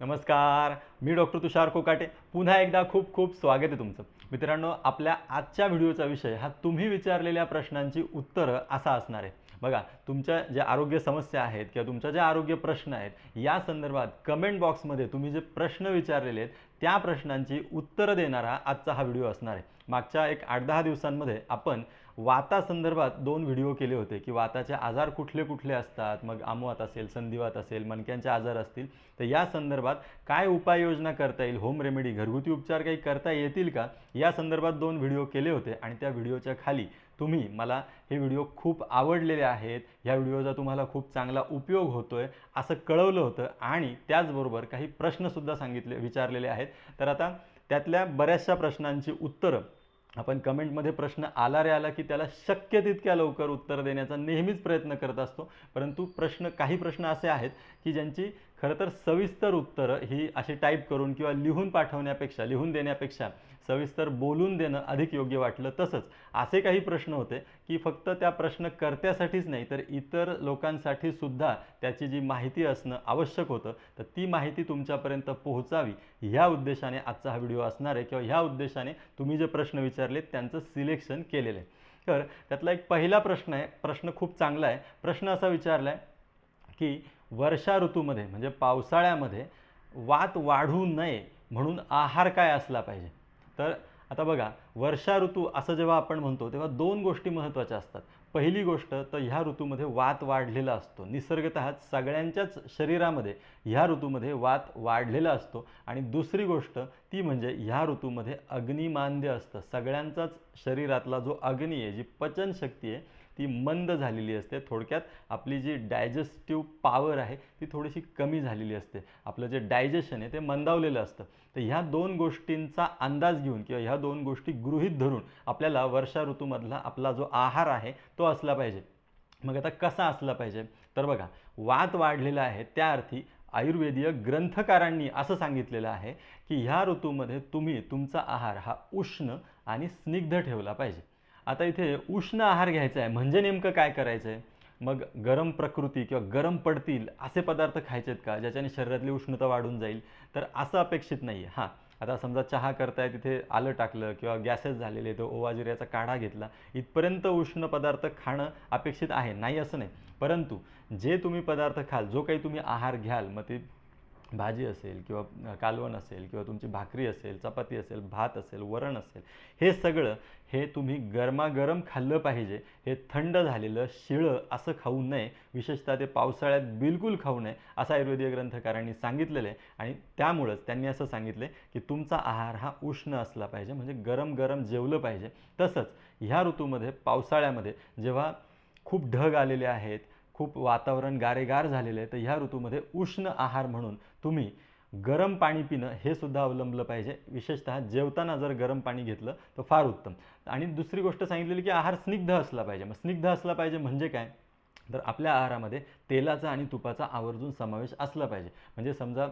नमस्कार मी डॉक्टर तुषार कोकाटे. पुन्हा एकदा खूप खूप स्वागत आहे तुमचं. मित्रांनो आपल्या आजच्या व्हिडिओचा विषय हा तुम्ही विचारलेल्या प्रश्नांची उत्तरं असा असणार आहे. बघा तुमच्या ज्या आरोग्य समस्या आहेत किंवा तुमच्या ज्या आरोग्य प्रश्न आहेत या संदर्भात कमेंट बॉक्समध्ये तुम्ही जे प्रश्न विचारलेले आहेत त्या प्रश्नांची उत्तरं देणारा आजचा हा व्हिडिओ असणार आहे. मागच्या एक आठ दहा दिवसांमध्ये आपण वातासंदर्भात दोन व्हिडिओ केले होते की वाताचे आजार कुठले कुठले असतात मग आमवात असेल संधिवात असेल मणक्यांचे आजार असतील तर या संदर्भात काय उपाययोजना करता येईल होम रेमेडी घरगुती उपचार काही करता येतील का? या संदर्भात दोन व्हिडिओ केले होते आणि त्या व्हिडिओच्या खाली तुम्ही मला हे व्हिडिओ खूप आवडलेले आहेत ह्या व्हिडिओचा तुम्हाला खूप चांगला उपयोग होतो आहे असं कळवलं होतं आणि त्याचबरोबर काही प्रश्नसुद्धा सांगितले विचारलेले आहेत. तर आता त्यातल्या बऱ्याचशा प्रश्नांची उत्तरं आपण कमेंटमध्ये प्रश्न आला रे आला की त्याला शक्य तितक्या लवकर उत्तर देण्याचा नेहमीच प्रयत्न करत असतो. परंतु प्रश्न काही प्रश्न असे आहेत की ज्यांची खरं तर सविस्तर उत्तरं ही अशी टाईप करून किंवा लिहून पाठवण्यापेक्षा लिहून देण्यापेक्षा सविस्तर बोलून देणं अधिक योग्य वाटलं तसंच. असे काही प्रश्न होते की फक्त त्या प्रश्नकर्त्यासाठीच नाही तर इतर लोकांसाठी सुद्धा त्याची जी माहिती असणं आवश्यक होतं. तर ती माहिती तुमच्यापर्यंत पोहोचावी ह्या उद्देशाने आजचा हा व्हिडिओ असणार आहे किंवा ह्या उद्देशाने तुम्ही जे प्रश्न विचारलेत त्यांचं सिलेक्शन केलेलं आहे. तर त्यातला एक पहिला प्रश्न आहे प्रश्न खूप चांगला आहे. प्रश्न असा विचारला आहे की वर्षा ऋतूमध्ये म्हणजे पावसाळ्यामध्ये वात वाढू नये म्हणून आहार काय असला पाहिजे? तर आता बघा वर्षा ऋतू असं जेव्हा आपण म्हणतो तेव्हा दोन गोष्टी महत्त्वाच्या असतात. पहिली गोष्ट तर ह्या ऋतूमध्ये वात वाढलेला असतो. निसर्गत सगळ्यांच्याच शरीरामध्ये ह्या ऋतूमध्ये वात वाढलेला असतो. आणि दुसरी गोष्ट ती म्हणजे ह्या ऋतूमध्ये अग्निमांद्य असतं. सगळ्यांचाच शरीरातला जो अग्नी आहे जी पचनशक्ती आहे ती मंद झालेली असते. थोडक्यात आपली जी डायजेस्टिव्ह पॉवर आहे ती थोडीशी कमी झालेली असते. आपलं जे डायजेशन आहे ते मंदावलेलं असतं. तर ह्या दोन गोष्टींचा अंदाज घेऊन किंवा ह्या दोन गोष्टी गृहीत धरून आपल्याला वर्षा ऋतूमधला आपला जो आहार आहे तो असला पाहिजे. मग आता कसा असला पाहिजे? तर बघा वात वाढलेला आहे त्या अर्थी आयुर्वेदीय ग्रंथकारांनी असं सांगितलेलं आहे की ह्या ऋतूमध्ये तुम्ही तुमचा आहार हा उष्ण आणि स्निग्ध ठेवला पाहिजे. आता इथे उष्ण आहार घ्यायचा आहे. म्हणजे नेमकं काय करायचं आहे मग गरम प्रकृती किंवा गरम पडतील असे पदार्थ खायचेत का? ज्याच्याने शरीरातली उष्णता वाढून जाईल. तर असं अपेक्षित नाही आहे हां आता समजा चहा करताय तिथे आलं टाकलं किंवा गॅसेस झालेले तो ओवा जिऱ्याचा काढा घेतला. इथपर्यंत उष्ण पदार्थ खाणं अपेक्षित आहे. नाही असं नाही. परंतु जे तुम्ही पदार्थ खाल जो काही तुम्ही आहार घ्याल मग ते भाजी असेल किंवा कालवण असेल किंवा तुमची भाकरी असेल चपाती असेल भात असेल वरण असेल हे सगळं हे तुम्ही गरमागरम खाल्लं पाहिजे. हे थंड झालेलं शिळं असं खाऊ नये. विशेषतः ते पावसाळ्यात बिलकुल खाऊ नये असं आयुर्वेदीय ग्रंथकारांनी सांगितलेलं आहे. आणि त्यामुळंच त्यांनी असं सांगितलं की तुमचा आहार हा उष्ण असला पाहिजे म्हणजे गरम गरम जेवलं पाहिजे. तसंच ह्या ऋतूमध्ये पावसाळ्यामध्ये जेव्हा खूप ढग आलेले आहेत खूप वातावरण गारेगार झालेलं आहे तर ह्या ऋतूमध्ये उष्ण आहार म्हणून तुम्ही गरम पाणी पिणं हे सुद्धा अवलंबलं पाहिजे. विशेषतः जेवताना जर गरम पाणी घेतलं तर फार उत्तम. आणि दुसरी गोष्ट सांगितलेली की आहार स्निग्ध असला पाहिजे. मग स्निग्ध असला पाहिजे म्हणजे काय? तर आपल्या आहारामध्ये तेलाचा आणि तुपाचा आवर्जून समावेश असला पाहिजे. म्हणजे समजा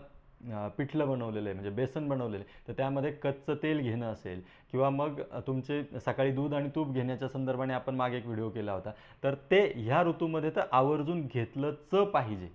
पिठलं बनवलेलं आहे म्हणजे बेसन बनवलेलं आहे तर त्यामध्ये कच्चं तेल घेणं असेल किंवा मग तुमचे सकाळी दूध आणि तूप घेण्याच्या संदर्भाने आपण मागे एक व्हिडिओ केला होता. तर ते ह्या ऋतूमध्ये तर आवर्जून घेतलंच पाहिजे.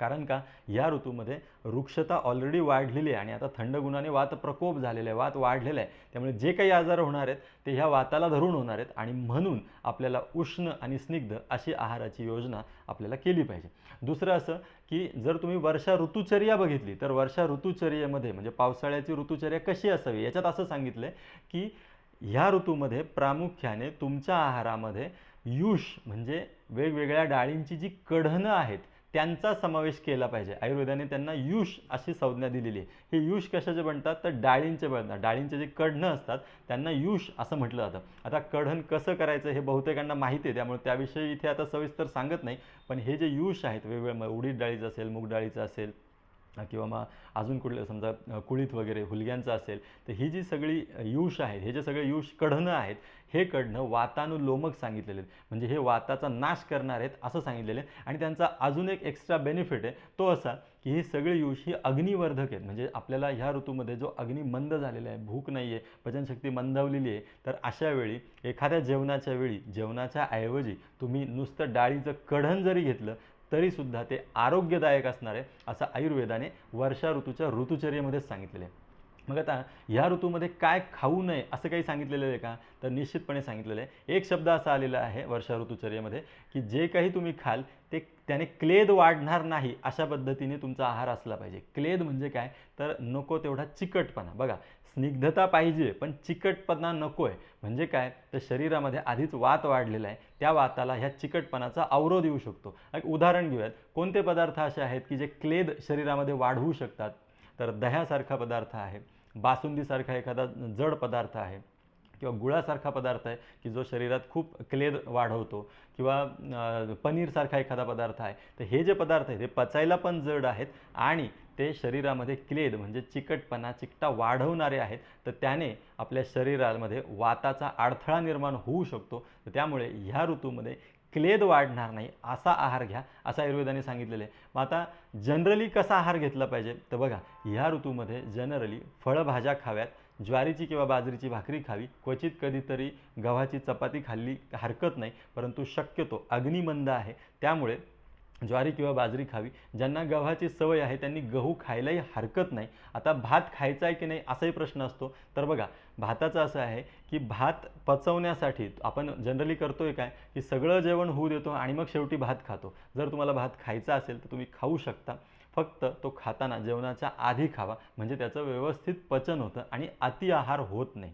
कारण का? या ऋतूमध्ये वृक्षता ऑलरेडी वाढलेली आहे आणि आता थंड गुणाने वात प्रकोप झालेला आहे. वात वाढलेला आहे. त्यामुळे जे काही आजार होणार आहेत ते ह्या वाताला धरून होणार आहेत आणि म्हणून आपल्याला उष्ण आणि स्निग्ध अशी आहाराची योजना आपल्याला केली पाहिजे. दुसरं असं की जर तुम्ही वर्षा ऋतुचर्या बघितली तर वर्षा ऋतुचर्येमध्ये म्हणजे पावसाळ्याची ऋतुचर्या कशी असावी? याच्यात असं सांगितलं आहे की ह्या ऋतूमध्ये प्रामुख्याने तुमच्या आहारामध्ये युष म्हणजे वेगवेगळ्या डाळींची जी कढणं आहेत त्यांचा समावेश केला पाहिजे. आयुर्वेदाने त्यांना युष अशी संज्ञा दिलेली आहे. हे युष कशाचे बनतात? तर डाळींचे बनतात. डाळींचे जे कढणं असतात त्यांना युष असं म्हटलं जातं. आता कढण कसं करायचं हे बहुतेकांना माहिती आहे त्यामुळे त्याविषयी इथे आता सविस्तर सांगत नाही. पण हे जे युष आहेत वेगवेगळ्या उडीद डाळीचं असेल मूग डाळीचं असेल किंवा मग अजून कुठलं समजा कुळीत वगैरे हुलग्यांचं असेल तर ही जी सगळी युष आहेत हे जे सगळे युष कढणं आहेत हे कढणं वातानुलोमक सांगितलेले आहेत. म्हणजे हे वाताचा नाश करणार आहेत असं सांगितलेलं आहे आणि त्यांचा अजून एक एक्स्ट्रा बेनिफिट आहे तो असा की ही सगळी युष ही अग्निवर्धक आहेत. म्हणजे आपल्याला ह्या ऋतूमध्ये जो अग्नी मंद झालेला आहे भूक नाही आहे पचनशक्ती मंदावलेली आहे तर अशा वेळी एखाद्या जेवणाच्या वेळी जेवणाच्या ऐवजी तुम्ही नुसतं डाळीचं कढण जरी घेतलं तरीसुद्धा ते आरोग्यदायक असणार आहे असं आयुर्वेदाने वर्षा ऋतूच्या ऋतुचर्येमध्येच सांगितलेलं आहे. मग आता ह्या ऋतूमध्ये काय खाऊ नये असं काही सांगितलेलं आहे का? तर निश्चितपणे सांगितलेलं आहे. एक शब्द असा आलेला आहे वर्षा ऋतुचर्येमध्ये की जे काही तुम्ही खाल ते त्याने क्लेद वाढणार नाही अशा पद्धतीने तुमचा आहार असला पाहिजे. क्लेद म्हणजे काय? तर नको तेवढा चिकटपणा. बघा स्निग्धता पाहिजे पण चिकटपणा नको आहे म्हणजे काय? तर शरीरामध्ये आधीच वात वाढलेला आहे. त्या वाताला ह्या चिकटपणाचा अवरोध येऊ शकतो. एक उदाहरण घेऊयात. कोणते पदार्थ असे आहेत की जे क्लेद शरीरामध्ये वाढवू शकतात? तर दह्यासारखा पदार्थ आहे बासुंदीसारखा एखादा जड पदार्थ आहे किंवा गुळासारखा पदार्थ आहे की जो शरीरात खूप क्लेद वाढवतो किंवा पनीरसारखा एखादा पदार्थ आहे. तर हे जे पदार्थ आहे ते पचायला पण जड आहेत आणि ते शरीरामध्ये क्लेद म्हणजे चिकटपणा चिकटा वाढवणारे आहेत. तर त्याने आपल्या शरीरामध्ये वाताचा अडथळा निर्माण होऊ शकतो. तर त्यामुळे ह्या ऋतूमध्ये क्लेद वाढणार नाही असा आहार घ्या असं आयुर्वेदाने सांगितलेलं आहे. मग आता जनरली कसा आहार घेतला पाहिजे? तर बघा ह्या ऋतूमध्ये जनरली फळभाज्या खाव्यात ज्वारीची किंवा बाजरीची भाकरी खावी. क्वचित कधीतरी गव्हाची चपाती खाल्ली हरकत नाही परंतु शक्यतो अग्निमंद आहे. त्यामुळे ज्वारी किंवा बाजरी खावी. ज्यांना गव्हाची सवय आहे त्यांनी गहू खायलाही हरकत नाही. आता भात खायचा आहे की नाही असाही प्रश्न असतो. तर बघा भाताचं असं आहे की भात पचवण्यासाठी आपण जनरली करतोय काय? की सगळं जेवण होऊ देतो आणि मग शेवटी भात खातो. जर तुम्हाला भात खायचा असेल तर तुम्ही खाऊ शकता. फक्त तो खाताना जेवणाच्या आधी खावा. म्हणजे त्याचं व्यवस्थित पचन होतं आणि अति आहार होत नाही.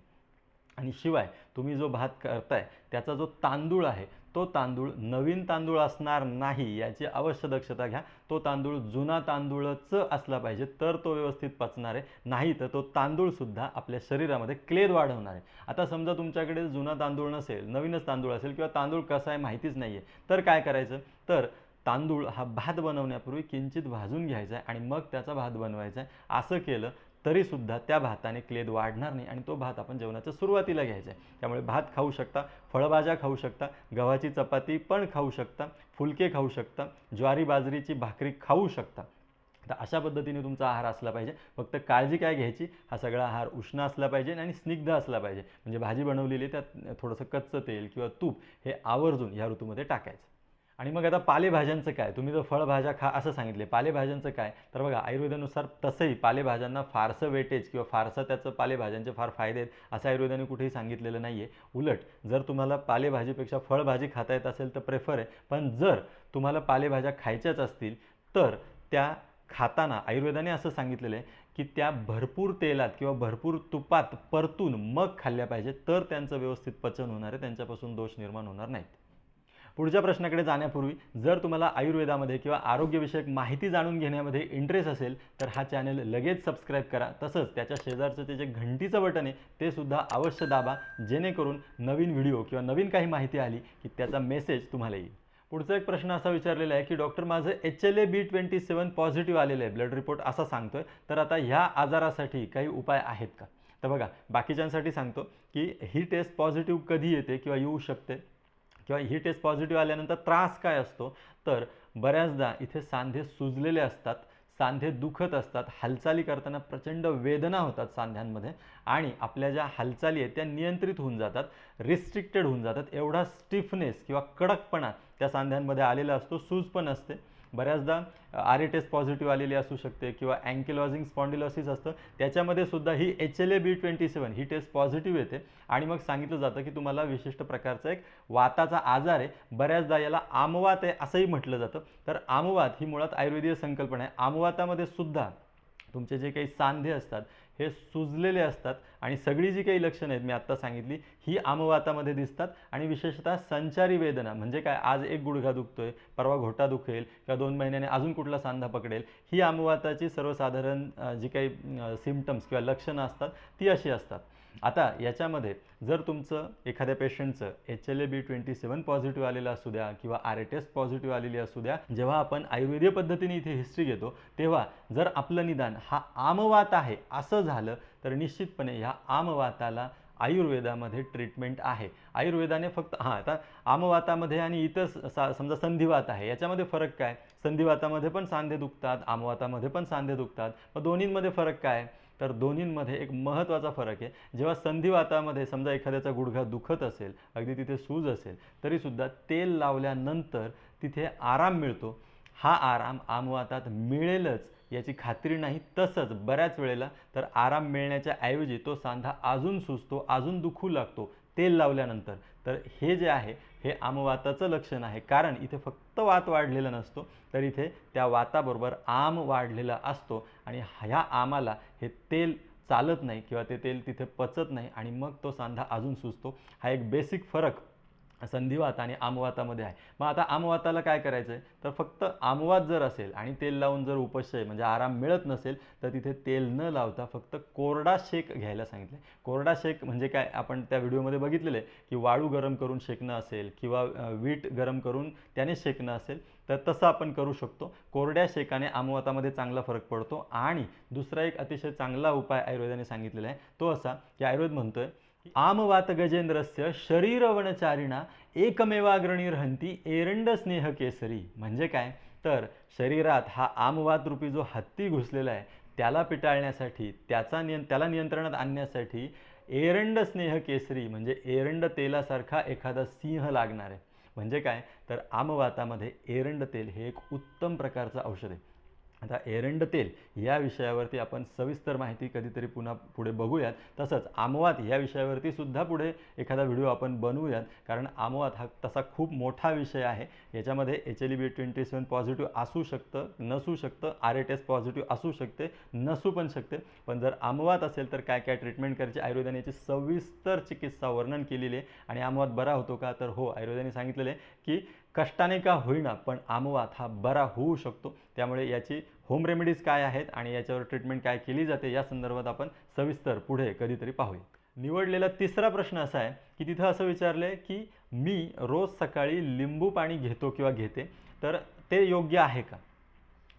आणि शिवाय तुम्ही जो भात करताय त्याचा जो तांदूळ आहे तो तांदूळ नवीन तांदूळ असणार नाही याची अवश्य दक्षता घ्या. तो तांदूळ जुना तांदूळच असला पाहिजे तर तो व्यवस्थित पचणार आहे. नाही तर तो तांदूळसुद्धा आपल्या शरीरामध्ये क्लेद वाढवणार आहे. आता समजा तुमच्याकडे जुना तांदूळ नसेल नवीनच तांदूळ असेल किंवा तांदूळ कसा आहे माहितीच नाही आहे तर काय करायचं? तर तांदूळ हा भात बनवण्यापूर्वी किंचित भाजून घ्यायचा आहे आणि मग त्याचा भात बनवायचा आहे. असं केलं तरीसुद्धा त्या भाताने क्लेद वाढणार नाही आणि तो भात आपण जेवणाच्या सुरुवातीला घ्यायचा आहे. त्यामुळे भात खाऊ शकता फळभाज्या खाऊ शकता गव्हाची चपाती पण खाऊ शकता फुलके खाऊ शकता ज्वारी बाजरीची भाकरी खाऊ शकता. तर अशा पद्धतीने तुमचा आहार असला पाहिजे. फक्त काळजी काय घ्यायची? हा सगळा आहार उष्ण असला पाहिजे आणि स्निग्ध असला पाहिजे. म्हणजे भाजी बनवलेली त्यात थोडंसं कच्चं तेल किंवा तूप हे आवर्जून या ऋतूमध्ये टाकायचं. आणि मग आता पालेभाज्यांचं काय? तुम्ही जर फळभाज्या खा असं सांगितले. पालेभाज्यांचं काय? तर बघा आयुर्वेदानुसार तसंही पालेभाज्यांना फारसं वेटेज किंवा फारसं त्याचं पालेभाज्यांचे फार फायदे आहेत असं आयुर्वेदाने कुठेही सांगितलेलं नाही आहे उलट जर तुम्हाला पालेभाजीपेक्षा फळभाजी खाता येत असेल तर प्रेफर आहे. पण जर तुम्हाला पालेभाज्या खायच्याच असतील तर त्या खाताना आयुर्वेदाने असं सांगितलेलं आहे की त्या भरपूर तेलात किंवा भरपूर तुपात परतून मग खाल्ल्या पाहिजे तर त्यांचं व्यवस्थित पचन होणार आहे त्यांच्यापासून दोष निर्माण होणार नाहीत. पुढच्या प्रश्नाकडे जाण्यापूर्वी जर तुम्हाला आयुर्वेदामध्ये किंवा आरोग्यविषयक माहिती जाणून घेण्यामध्ये इंटरेस्ट असेल तर हा चॅनल लगेच सबस्क्राईब करा. तसंच त्याच्या शेजारचं ते जे घंटीचं बटन आहे ते सुद्धा अवश्य दाबा जेणेकरून नवीन व्हिडिओ किंवा नवीन काही माहिती आली की त्याचा मेसेज तुम्हाला येईल. पुढचा एक प्रश्न असा विचारलेला आहे की डॉक्टर माझं H L A B twenty seven positive आलेलं आहे. ब्लड रिपोर्ट असा सांगतोय. तर आता ह्या आजारासाठी काही उपाय आहेत का? तर बघा बाकीच्यांसाठी सांगतो की ही टेस्ट पॉझिटिव्ह कधी येते किंवा येऊ शकते? किंवा ही टेस्ट पॉझिटिव्ह आल्यानंतर त्रास काय असतो? तर बऱ्याचदा इथे सांधे सुजलेले असतात सांधे दुखत असतात हालचाली करताना प्रचंड वेदना होतात सांध्यांमध्ये आणि आपल्या ज्या हालचाली आहेत त्या नियंत्रित होऊन जातात रिस्ट्रिक्टेड होऊन जातात. एवढा स्टिफनेस किंवा कडकपणा त्या सांध्यांमध्ये आलेला असतो सूज पण असते. बऱ्याचदा आर ए टेस्ट पॉझिटिव्ह आलेली असू शकते किंवा अँकिलॉजिंग स्पॉन्डिलॉसिस असतं. त्याच्यामध्ये सुद्धा ही H L A B twenty seven he test positive येते. आणि मग सांगितलं जातं की तुम्हाला विशिष्ट प्रकारचा एक वाताचा आजार आहे. बऱ्याचदा याला आमवात आहे असंही म्हटलं जातं. तर आमवात ही मुळात आयुर्वेदीय संकल्पना आहे. आमवातामध्ये सुद्धा तुमचे जे काही सांधे असतात हे सुजलेले असतात. आणि सगळी जी काही लक्षणं आहेत मी आत्ता सांगितली ही आमवातामध्ये दिसतात. आणि विशेषतः संचारी वेदना म्हणजे काय? आज एक गुडघा दुखतोय परवा घोटा दुखेल किंवा दोन महिन्याने अजून कुठला सांधा पकडेल ही आमवाताची सर्वसाधारण जी काही सिमटम्स किंवा लक्षणं असतात ती अशी असतात. आता याच्यामध्ये जर तुमचं एखाद्या पेशंटचं H L A B twenty seven positive आलेलं असू द्या किंवा आर ए टेस्ट पॉझिटिव्ह आलेली असू द्या जेव्हा आपण आयुर्वेदीय पद्धतीने इथे हिस्ट्री घेतो तेव्हा जर आपलं निदान हा आमवात आहे असं झालं तर निश्चितपणे ह्या आमवाताला आयुर्वेदामध्ये ट्रीटमेंट आहे. आयुर्वेदाने फक्त हां आता आमवातामध्ये आणि इतर सा समजा संधिवात आहे याच्यामध्ये फरक काय? संधिवातामध्ये पण सांधे दुखतात आमवातामध्ये पण सांधे दुखतात मग दोन्हींमध्ये फरक काय? तर दोन्हींमध्ये एक महत्त्वाचा फरक आहे. जेव्हा संधिवातामध्ये समजा एखाद्याचा गुडघा दुखत असेल अगदी तिथे सूज असेल तरीसुद्धा तेल लावल्यानंतर तिथे आराम मिळतो. हा आराम आमवातात मिळेलच याची खात्री नाही तसंच बऱ्याच वेळेला तर आराम मिळण्याच्या ऐवजी तो सांधा अजून सुचतो अजून दुखू लागतो तेल लावल्यानंतर. तर हे जे आहे हे आमवाताचं लक्षण आहे. कारण इथे फक्त वात वाढलेला नसतो तर इथे त्या वाताबरोबर आम वाढलेला असतो आणि ह्या आमाला हे तेल चालत नाही किंवा ते तेल तिथे पचत नाही आणि मग तो सांधा अजून सुचतो हा एक बेसिक फरक संधिवात आणि आमवातामध्ये आहे. मग आता आमवाताला काय करायचं आहे तर फक्त आमवात जर असेल आणि तेल लावून जर उपशय म्हणजे आराम मिळत नसेल तर तिथे तेल न लावता फक्त कोरडा शेक घ्यायला सांगितलं आहे कोरडा शेक म्हणजे काय? आपण त्या व्हिडिओमध्ये बघितलेलं आहे की वाळू गरम करून शेकणं असेल किंवा वीट गरम करून त्याने शेकणं असेल तर तसं आपण करू शकतो. कोरड्या शेकाने आमवातामध्ये चांगला फरक पडतो. आणि दुसरा एक अतिशय चांगला उपाय आयुर्वेदाने सांगितलेला आहे. तो असा की आयुर्वेद म्हणतो आहे आमवात गजेंद्रस्य शरीरवनचारिणा एकमेवाग्रणीर्हंती एरंड स्नेह केसरी म्हणजे काय? तर शरीरात हा आमवात रूपी जो हत्ती घुसलेला आहे त्याला पिटाळण्यासाठी त्याचा नियं त्याला नियंत्रणात आणण्यासाठी एरंड स्नेह केसरी म्हणजे एरंड तेलासारखा एखादा सिंह लागणार आहे. म्हणजे काय? तर आमवातामध्ये एरंड तेल हे एक उत्तम प्रकारचं औषध आहे. आता एरंड तेल या विषयावरती आपण सविस्तर माहिती कधीतरी पुन्हा पुढे बघूयात. तसंच आमवात या विषयावरती सुद्धा पुढे एखादा व्हिडिओ आपण बनवूयात. कारण आमवात हा तसा खूप मोठा विषय आहे. याच्यामध्ये H L B twenty seven positive असू शकतं नसू शकतं आर ए टेस्ट पॉझिटिव्ह असू शकते नसू पण शकते. पण जर आमवात असेल तर काय काय ट्रीटमेंट करायची? आयुर्वेदाने याची सविस्तर चिकित्सा वर्णन केलेली आहे. आणि आमवात बरा होतो का? तर हो आयुर्वेदाने सांगितलेलं आहे की कष्टाने का होईना पण आमवात हा बरा होऊ शकतो. त्यामुळे याची होम रेमेडीज काय आहेत आणि याच्यावर ट्रीटमेंट काय केली जाते या संदर्भात आपण सविस्तर पुढे कधीतरी पाहूया. निवडलेला तिसरा प्रश्न असा आहे की तिथं असं विचारलं आहे की मी रोज सकाळी लिंबू पाणी घेतो किंवा घेते तर ते योग्य आहे का?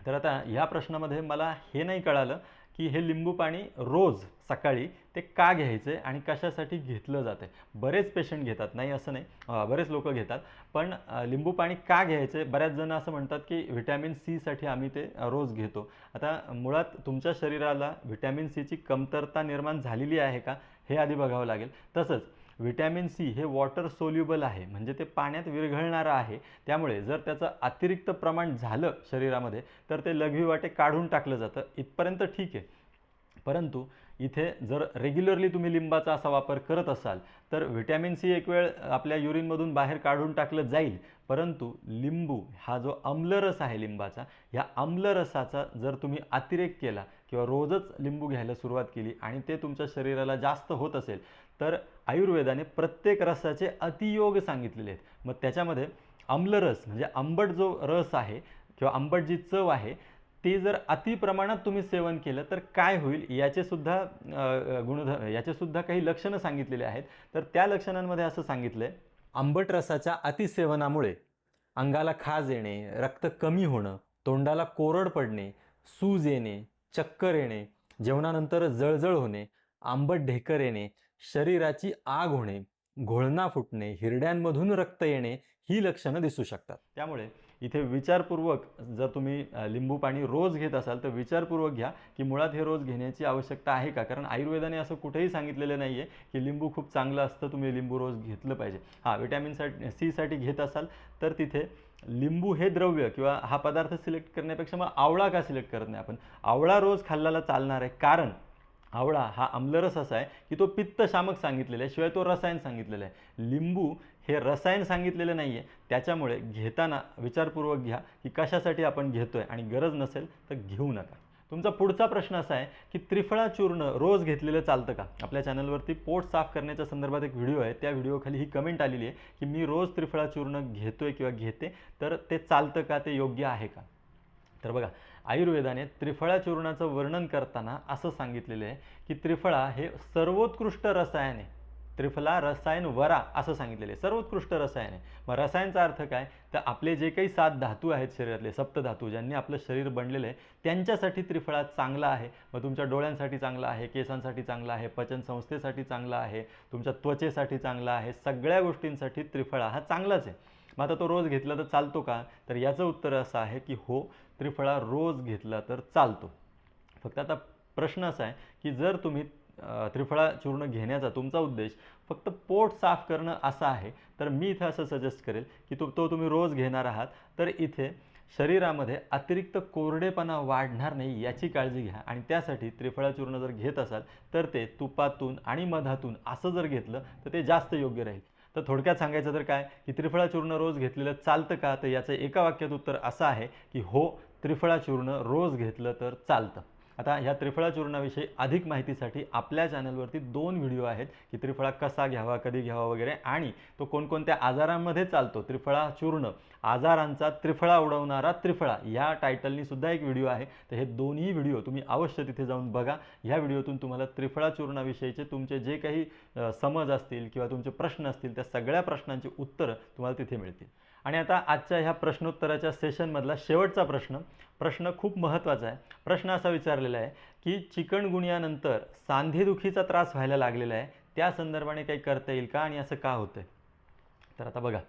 तर आता ह्या प्रश्नामध्ये मला हे नाही कळालं की हे लिंबू पाणी रोज सकाळी ते का घ्यायचे आणि कशासाठी घेतलं जातं? आहे बरेच पेशंट घेतात नाही असं नाही. बरेच लोक घेतात. पण लिंबू पाणी का घ्यायचे? बऱ्याच जण असं म्हणतात की व्हिटॅमिन सीसाठी आम्ही ते रोज घेतो. आता मुळात तुमच्या शरीराला व्हिटॅमिन सीची कमतरता निर्माण झालेली आहे का? हे आधी बघावं लागेल. तसंच व्हिटॅमिन सी हे वॉटर सोल्युबल आहे म्हणजे ते पाण्यात विरघळणारं आहे. त्यामुळे जर त्याचं अतिरिक्त प्रमाण झालं शरीरामध्ये तर ते लघवी वाटे काढून टाकलं जातं. इथपर्यंत ठीक आहे. परंतु इथे जर रेग्युलरली तुम्ही लिंबाचा असा वापर करत असाल तर व्हिटॅमिन सी एक वेळ आपल्या युरिनमधून बाहेर काढून टाकलं जाईल. परंतु लिंबू हा जो आम्लरस आहे लिंबाचा ह्या आम्लरसाचा जर तुम्ही अतिरेक केला किंवा रोजच लिंबू घ्यायला सुरुवात केली आणि ते तुमच्या शरीराला जास्त होत असेल तर आयुर्वेदाने प्रत्येक रसाचे अतियोग सांगितलेले आहेत. मग त्याच्यामध्ये आम्लरस म्हणजे आंबट जो रस आहे किंवा आंबट जी चव आहे ते जर अति प्रमाणात तुम्ही सेवन केलं तर काय होईल? याचे सुद्धा गुणधर्म याचे सुद्धा काही लक्षणं सांगितलेले आहेत. तर त्या लक्षणांमध्ये असं सांगितलं आहे आंबट रसाच्या अतिसेवनामुळे अंगाला खाज येणे रक्त कमी होणं तोंडाला कोरड पडणे सूज येणे चक्कर येणे जेवणानंतर जळजळ होणे आंबट ढेकर येणे शरीराची आग होणे घोळणा फुटणे हिरड्यांमधून रक्त येणे ही लक्षणं दिसू शकतात. त्यामुळे इथे विचारपूर्वक जर तुम्ही लिंबू पाणी रोज घेत असाल तर विचारपूर्वक घ्या की मुळात हे रोज घेण्याची आवश्यकता आहे का? कारण आयुर्वेदाने असं कुठेही सांगितलेलं नाही आहे की लिंबू खूप चांगलं असतं तुम्ही लिंबू रोज घेतलं पाहिजे. हां विटॅमिनसाठी सीसाठी घेत असाल तर तिथे लिंबू हे द्रव्य किंवा हा पदार्थ सिलेक्ट करण्यापेक्षा मग आवळा का सिलेक्ट करत नाही आपण? आवळा रोज खाल्ल्याला चालणार आहे. कारण आवळा हा आम्लरस असा आहे की तो पित्तशामक सांगितलेला आहे शिवाय तो रसायन सांगितलेलं आहे. लिंबू हे रसायन सांगितलेलं नाही आहे त्याच्यामुळे घेताना विचारपूर्वक घ्या की कशासाठी आपण घेतो आहे आणि गरज नसेल तर घेऊ नका. तुमचा पुढचा प्रश्न असा आहे की त्रिफळा चूर्ण रोज घेतलेलं चालतं का? आपल्या चॅनलवरती पोट साफ करण्याच्या संदर्भात एक व्हिडिओ आहे. त्या व्हिडिओखाली ही कमेंट आलेली आहे की मी रोज त्रिफळा चूर्ण आहे किंवा घेते तर ते चालतं का? ते योग्य आहे का? तर बघा आयुर्वेदाने त्रिफळा चूर्णाचं वर्णन करताना असं सांगितलेलं आहे की त्रिफळा हे सर्वोत्कृष्ट रसायन आहे. त्रिफला रसायन वरा असं सांगितलेलं आहे. सर्वोत्कृष्ट रसायन आहे. मग रसायनचा अर्थ काय? तर आपले जे काही सात धातू आहेत शरीरातले सप्तधातू ज्यांनी आपलं शरीर बनलेलं आहे त्यांच्यासाठी त्रिफळा चांगला आहे. मग तुमच्या डोळ्यांसाठी चांगला आहे केसांसाठी चांगला आहे पचन संस्थेसाठी चांगला आहे तुमच्या त्वचेसाठी चांगला आहे सगळ्या गोष्टींसाठी त्रिफळा हा चांगलाच आहे. मग आता तो रोज घेतला तर चालतो का? तर याचं उत्तर असं आहे की हो त्रिफळा रोज घेतला तर चालतो. फक्त आता प्रश्न असा आहे की जर तुम्ही त्रिफळा चूर्ण घेण्याचा तुमचा उद्देश फक्त पोट साफ करणं असं आहे. तर मी इथं असं सजेस्ट करेल की तो तो तुम्ही रोज घेणार आहात तर इथे शरीरामध्ये अतिरिक्त कोरडेपणा वाढणार नाही याची काळजी घ्या. आणि त्यासाठी त्रिफळा चूर्ण जर घेत असाल तर ते तुपातून आणि मधातून असं जर घेतलं तर ते जास्त योग्य राहील. तर थोडक्यात सांगायचं तर काय की त्रिफळा चूर्ण रोज घेतलेलं चालतं का? तर याचं एका वाक्यात उत्तर असं आहे की हो त्रिफळा चूर्ण रोज घेतलं तर चालतं. आता ह्या त्रिफळा चूर्णाविषयी अधिक माहितीसाठी आपल्या चॅनलवरती दोन व्हिडिओ आहेत की त्रिफळा कसा घ्यावा कधी घ्यावा वगैरे आणि तो कोणकोणत्या आजारांमध्ये चालतो. त्रिफळा चूर्ण आजारांचा त्रिफळा उडवणारा त्रिफळा या टायटलनी सुद्धा एक व्हिडिओ आहे. तर हे दोन्ही व्हिडिओ तुम्ही अवश्य तिथे जाऊन बघा. ह्या व्हिडिओतून तुम्हाला त्रिफळा चूर्णाविषयीचे तुमचे जे काही समज असतील किंवा तुमचे प्रश्न असतील त्या सगळ्या प्रश्नांची उत्तरं तुम्हाला तिथे मिळतील. आणि आता आजच्या ह्या प्रश्नोत्तराच्या सेशनमधला शेवटचा प्रश्न प्रश्न खूप महत्त्वाचा आहे. प्रश्न असा विचारलेला आहे की चिकनगुन्यानंतर सांधेदुखीचा त्रास व्हायला लागलेला आहे त्या संदर्भाने काही करता येईल का आणि असं का होतंय? तर आता बघा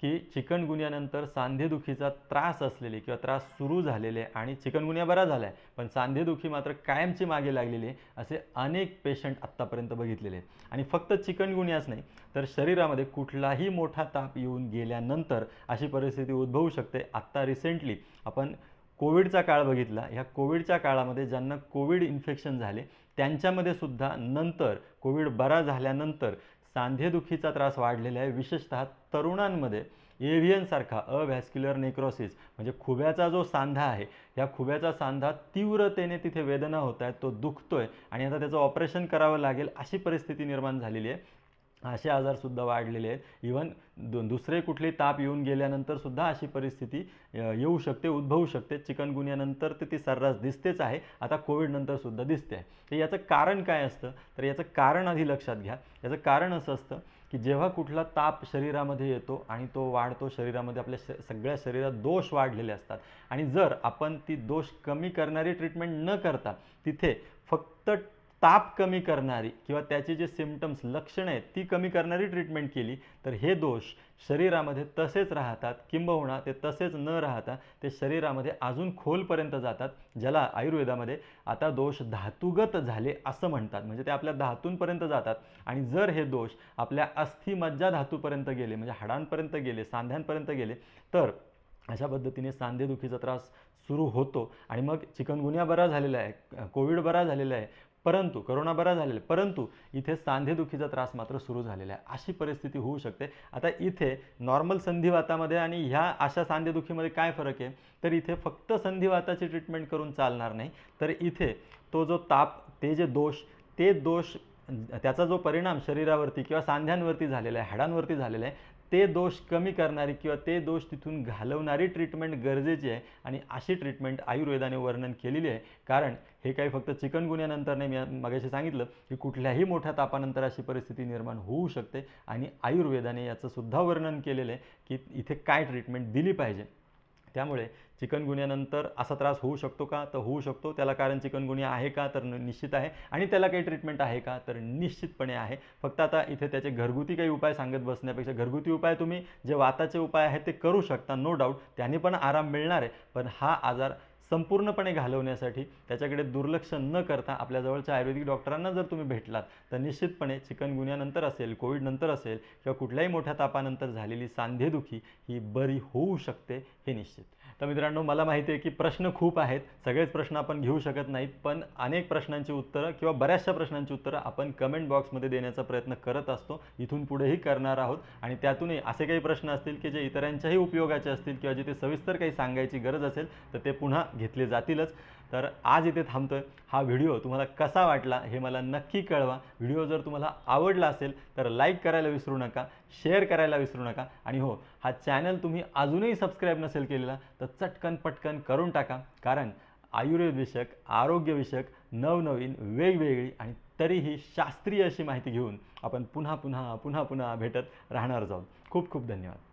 की चिकनगुन्यानंतर सांधेदुखीचा त्रास असलेले किंवा त्रास सुरू झालेले आणि चिकनगुन्या बरा झाला आहे पण सांधेदुखी मात्र कायमची मागे लागलेली आहे असे अनेक पेशंट आत्तापर्यंत बघितलेले आणि फक्त चिकनगुन्याच नाही तर शरीरामध्ये कुठलाही मोठा ताप येऊन गेल्यानंतर अशी परिस्थिती उद्भवू शकते. आत्ता रिसेंटली आपण कोविडचा काळ बघितला ह्या कोविडच्या काळामध्ये ज्यांना कोविड इन्फेक्शन झाले त्यांच्यामध्ये सुद्धा नंतर कोविड बरा झाल्यानंतर सांधेदुखीचा त्रास वाढलेला आहे. विशेषतः तरुणांमध्ये एव्हियनसारखा अव्हॅस्क्युलर नेक्रोसिस म्हणजे खुब्याचा जो सांधा आहे या खुब्याचा सांधा तीव्रतेने तिथे वेदना होत आहेत तो दुखतो आहे आणि आता त्याचं ऑपरेशन करावं लागेल अशी परिस्थिती निर्माण झालेली आहे. असे आजारसुद्धा वाढलेले आहेत. इवन दु दुसरे कुठले ताप येऊन गेल्यानंतर सुद्धा अशी परिस्थिती येऊ शकते उद्भवू शकते. चिकनगुन्यानंतर तर ती सर्रास दिसतेच आहे. आता कोविडनंतर सुद्धा दिसते आहे. तर याचं कारण काय असतं? तर याचं कारण आधी लक्षात घ्या. याचं कारण असं असतं की जेव्हा कुठला ताप शरीरामध्ये येतो आणि तो वाढतो शरीरामध्ये आपल्या श सगळ्या शरीरात दोष वाढलेले असतात. आणि जर आपण ती दोष कमी करणारी ट्रीटमेंट न करता तिथे फक्त ताप कमी करणारी किंवा त्याची जे सिमटम्स लक्षणं आहेत ती कमी करणारी ट्रीटमेंट केली तर हे दोष शरीरामध्ये तसेच राहतात किंबहुना ते तसेच न राहता ते शरीरामध्ये अजून खोलपर्यंत जातात ज्याला आयुर्वेदामध्ये आता दोष धातुगत झाले असं म्हणतात. म्हणजे ते आपल्या धातूंपर्यंत जातात आणि जर हे दोष आपल्या अस्थिमज्जा धातूपर्यंत गेले म्हणजे हाडांपर्यंत गेले सांध्यांपर्यंत गेले तर अशा पद्धतीने सांधेदुखीचा त्रास सुरू होतो. आणि मग चिकनगुन्या बरा झालेला आहे कोविड बरा झालेला आहे परंतु करोना बरा झालेला आहे परंतु इथे सांधेदुखीचा त्रास मात्र सुरू झालेला आहे. अशी परिस्थिती होऊ शकते. आता इथे नॉर्मल संधिवातामध्ये आणि ह्या अशा सांधेदुखीमध्ये काय फरक आहे? तर इथे फक्त संधिवाताची ट्रीटमेंट करून चालणार नाही. तर इथे तो जो ताप ते जे दोष ते दोष त्याचा जो परिणाम शरीरावरती किंवा सांध्यांवरती झालेला आहे हाडांवरती झालेला आहे ते दोष कमी करणारी किंवा ते दोष तिथून घालवणारी ट्रीटमेंट गरजेची आहे. आणि अशी ट्रीटमेंट आयुर्वेदाने वर्णन केलेली आहे. कारण हे काही फक्त चिकनगुन्यानंतर नाही मी मगाशी सांगितलं की कुठल्याही मोठ्या तापानंतर अशी परिस्थिती निर्माण होऊ शकते आणि आयुर्वेदाने याचंसुद्धा वर्णन केलेलं आहे की इथे काय ट्रीटमेंट दिली पाहिजे. त्यामुळे चिकनगुन्यानंतर असा त्रास होऊ शकतो का? तर होऊ शकतो. त्याला कारण चिकनगुन्या आहे का? तर न- निश्चित आहे. आणि त्याला काही ट्रीटमेंट आहे का? तर निश्चितपणे आहे. फक्त आता इथे त्याचे घरगुती काही उपाय सांगत बसण्यापेक्षा घरगुती उपाय तुम्ही जे वाताचे उपाय आहेत ते करू शकता नो डाऊट त्याने पण आराम मिळणार आहे. पण हा आजार संपूर्णपणे घालवण्यासाठी त्याच्याकडे दुर्लक्ष न करता आपल्या जवळच्या आयुर्वेदिक डॉक्टरांना जर तुम्ही भेटलात तर निश्चितपणे चिकनगुन्यानंतर असेल कोविडनंतर असेल किंवा कुठल्याही मोठ्या तापानंतर झालेली सांधेदुखी ही बरी होऊ शकते हे निश्चित. तर मित्रांनो मला माहिती आहे की प्रश्न खूप आहेत. सगळेच प्रश्न आपण घेऊ शकत नाहीत पण अनेक प्रश्नांची उत्तरं किंवा बऱ्याचशा प्रश्नांची उत्तरं आपण कमेंट बॉक्समध्ये देण्याचा प्रयत्न करत असतो. इथून पुढेही करणार आहोत. आणि त्यातूनही असे काही प्रश्न असतील की जे इतरांच्याही उपयोगाचे असतील किंवा जिथे सविस्तर काही सांगायची गरज असेल तर ते पुन्हा घेतले जातीलच. तर आज इथे थांबतो आहे हा व्हिडिओ तुम्हाला कसा वाटला हे मला नक्की कळवा. व्हिडिओ जर तुम्हाला आवडला असेल तर लाईक करायला विसरू नका शेअर करायला विसरू नका आणि हो हा चॅनल तुम्ही अजूनही सबस्क्राईब नसेल केलेला तर चटकन पटकन करून टाका. कारण आयुर्वेदविषयक आरोग्यविषयक नवनवीन वेगवेगळी आणि तरीही शास्त्रीय अशी माहिती घेऊन आपण पुन्हा पुन्हा पुन्हा पुन्हा भेटत राहणार जाऊ खूप खूप धन्यवाद.